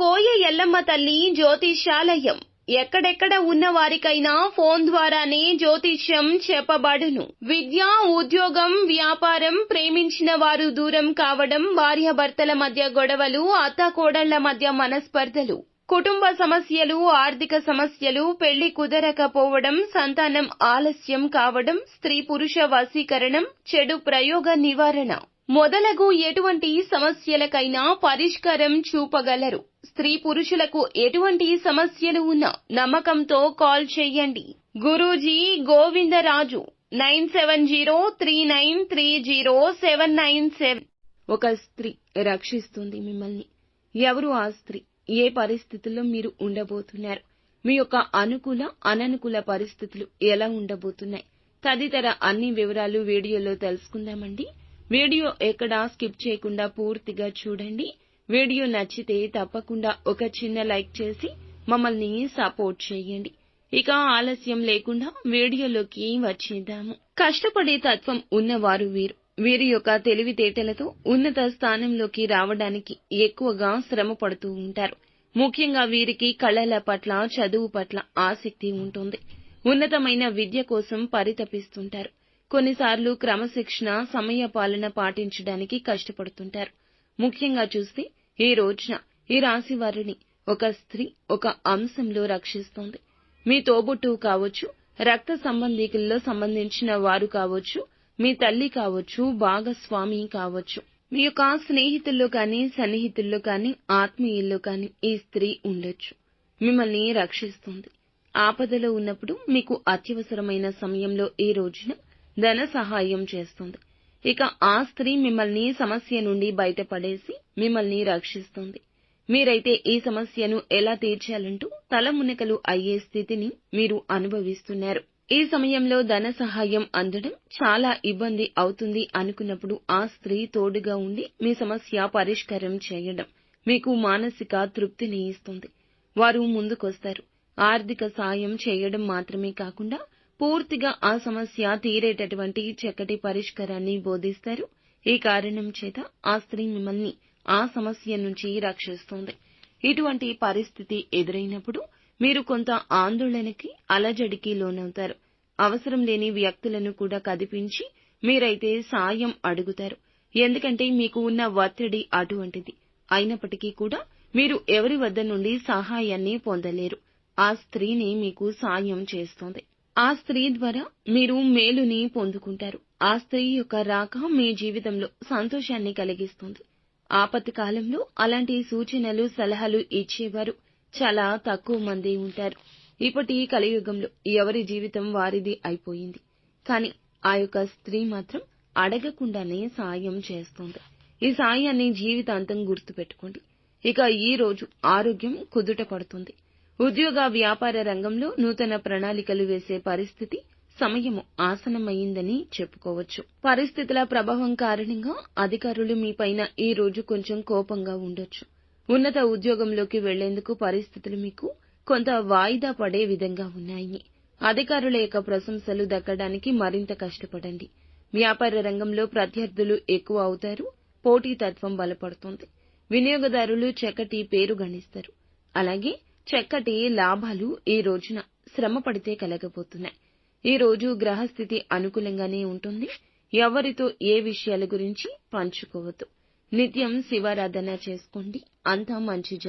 కోయ ఎల్లమ్మ తల్లి జ్యోతిషాలయం ఎక్కడెక్కడ ఉన్న వారికైనా ఫోన్ ద్వారానే జ్యోతిష్యం చెప్పబడును. విద్య ఉద్యోగం వ్యాపారం ప్రేమించిన వారు దూరం కావడం భార్యాభర్తల మధ్య గొడవలు అత్తాకోడళ్ళ మధ్య మనస్పర్ధలు. కుటుంబ సమస్యలు ఆర్థిక సమస్యలు పెళ్ళి కుదరకపోవడం సంతానం ఆలస్యం కావడం స్త్రీ పురుష వశీకరణం చెడు ప్రయోగ నివారణ. మొదలగు ఎటువంటి సమస్యలకైనా పరిష్కారం చూపగలరు. స్త్రీ పురుషులకు ఎటువంటి సమస్యలు ఉన్నా నమ్మకంతో కాల్ చేయండి. Guruji Govindaraju nine seven zero three nine three zero seven nine seven. ఒక స్త్రీ రక్షిస్తుంది మిమ్మల్ని. ఎవరు ఆ స్త్రీ? ఏ పరిస్థితుల్లో మీరు ఉండబోతున్నారు? మీ యొక్క అనుకూల అననుకూల పరిస్థితులు ఎలా ఉండబోతున్నాయి? తదితర అన్ని వివరాలు వీడియోలో తెలుసుకుందామండి. వీడియో ఎక్కడా స్కిప్ చేయకుండా పూర్తిగా చూడండి. వీడియో నచ్చితే తప్పకుండా ఒక చిన్న లైక్ చేసి మమ్మల్ని సపోర్ట్ చేయండి. ఇక ఆలస్యం లేకుండా వీడియోలోకి వచ్చేద్దాము. కష్టపడే తత్వం ఉన్నవారు వీరు. వీరి యొక్క తెలివితేటలతో ఉన్నత స్థానంలోకి రావడానికి ఎక్కువగా శ్రమ పడుతూ ఉంటారు. ముఖ్యంగా వీరికి కళల పట్ల చదువు పట్ల ఆసక్తి ఉంటుంది. ఉన్నతమైన విద్య కోసం పరితపిస్తుంటారు. కొన్నిసార్లు క్రమశిక్షణ సమయ పాలన పాటించడానికి కష్టపడుతుంటారు. ముఖ్యంగా చూస్తే ఈ రోజున ఈ రాశి వారిని ఒక స్త్రీ ఒక అంశంలో రక్షిస్తోంది. మీ తోబుట్టువు కావచ్చు రక్త సంబంధికుల్లో సంబంధించిన వారు కావచ్చు మీ తల్లి కావచ్చు భాగస్వామి కావచ్చు మీ యొక్క స్నేహితుల్లో కానీ సన్నిహితుల్లో కానీ ఆత్మీయుల్లో కానీ ఈ స్త్రీ ఉండొచ్చు. మిమ్మల్ని రక్షిస్తుంది. ఆపదలో ఉన్నప్పుడు మీకు అత్యవసరమైన సమయంలో ఈ రోజున ధన సహాయం చేస్తుంది. ఇక ఆ స్త్రీ మిమ్మల్ని సమస్య నుండి బయటపడేసి మిమ్మల్ని రక్షిస్తుంది. మీరైతే ఈ సమస్యను ఎలా తీర్చాలంటూ తలమునకలు అయ్యే స్థితిని మీరు అనుభవిస్తున్నారు. ఈ సమయంలో ధన సహాయం అందడం చాలా ఇబ్బంది అవుతుంది అనుకున్నప్పుడు ఆ స్త్రీ తోడుగా ఉండి మీ సమస్య పరిష్కారం చేయడం మీకు మానసిక తృప్తిని ఇస్తుంది. వారు ముందుకొస్తారు. ఆర్థిక సాయం చేయడం మాత్రమే కాకుండా పూర్తిగా ఆ సమస్య తీరేటటువంటి చక్కటి పరిష్కారాన్ని బోధిస్తారు. ఈ కారణం చేత ఆ స్త్రీ మిమ్మల్ని ఆ సమస్య నుంచి రక్షిస్తుంది. ఇటువంటి పరిస్థితి ఎదురైనప్పుడు మీరు కొంత ఆందోళనకి అలజడికి లోనవుతారు. అవసరం లేని వ్యక్తులను కూడా కదిపించి మీరైతే సాయం అడుగుతారు. ఎందుకంటే మీకు ఉన్న ఒత్తిడి అటువంటిది. అయినప్పటికీ కూడా మీరు ఎవరి వద్ద నుండి సహాయాన్ని పొందలేరు. ఆ స్త్రీని మీకు సాయం చేస్తోంది. ఆ స్త్రీ ద్వారా మీరు మేలుని పొందుకుంటారు. ఆ స్త్రీ యొక్క రాక మీ జీవితంలో సంతోషాన్ని కలిగిస్తుంది. ఆపత్తి కాలంలో అలాంటి సూచనలు సలహాలు ఇచ్చేవారు. చాలా తక్కువ మంది ఉంటారు. ఇప్పటి కలియుగంలో ఎవరి జీవితం వారిది అయిపోయింది. కానీ ఆ యొక్క స్త్రీ మాత్రం అడగకుండానే సాయం చేస్తుంది. ఈ సాయాన్ని జీవితాంతం గుర్తుపెట్టుకోండి. ఇక ఈ రోజు ఆరోగ్యం కుదుట పడుతుంది. ఉద్యోగ వ్యాపార రంగంలో నూతన ప్రణాళికలు వేసే పరిస్థితి సమయము ఆసనమైందని చెప్పుకోవచ్చు. పరిస్థితుల ప్రభావం కారణంగా అధికారులు మీపైన ఈ రోజు కొంచెం కోపంగా ఉండొచ్చు. ఉన్నత ఉద్యోగంలోకి వెళ్ళేందుకు పరిస్థితులు మీకు కొంత వాయిదా పడే విధంగా ఉన్నాయి. అధికారుల యొక్క ప్రశంసలు దక్కడానికి మరింత కష్టపడండి. వ్యాపార రంగంలో ప్రత్యర్థులు ఎక్కువ అవుతారు పోటీతత్వం బలపడుతుంది. వినియోగదారులు చక్కటి పేరు గణిస్తారు. అలాగే చక్కటి లాభాలు ఈ రోజున శ్రమ పడితే కలగబోతున్నాయి. ఈ రోజు గ్రహస్థితి అనుకూలంగానే ఉంటుంది. ఎవరితో ఏ విషయాల గురించి పంచుకోవద్దు. నిత్యం శివారాధన చేసుకోండి. అంతా మంచి జరుగుతుంది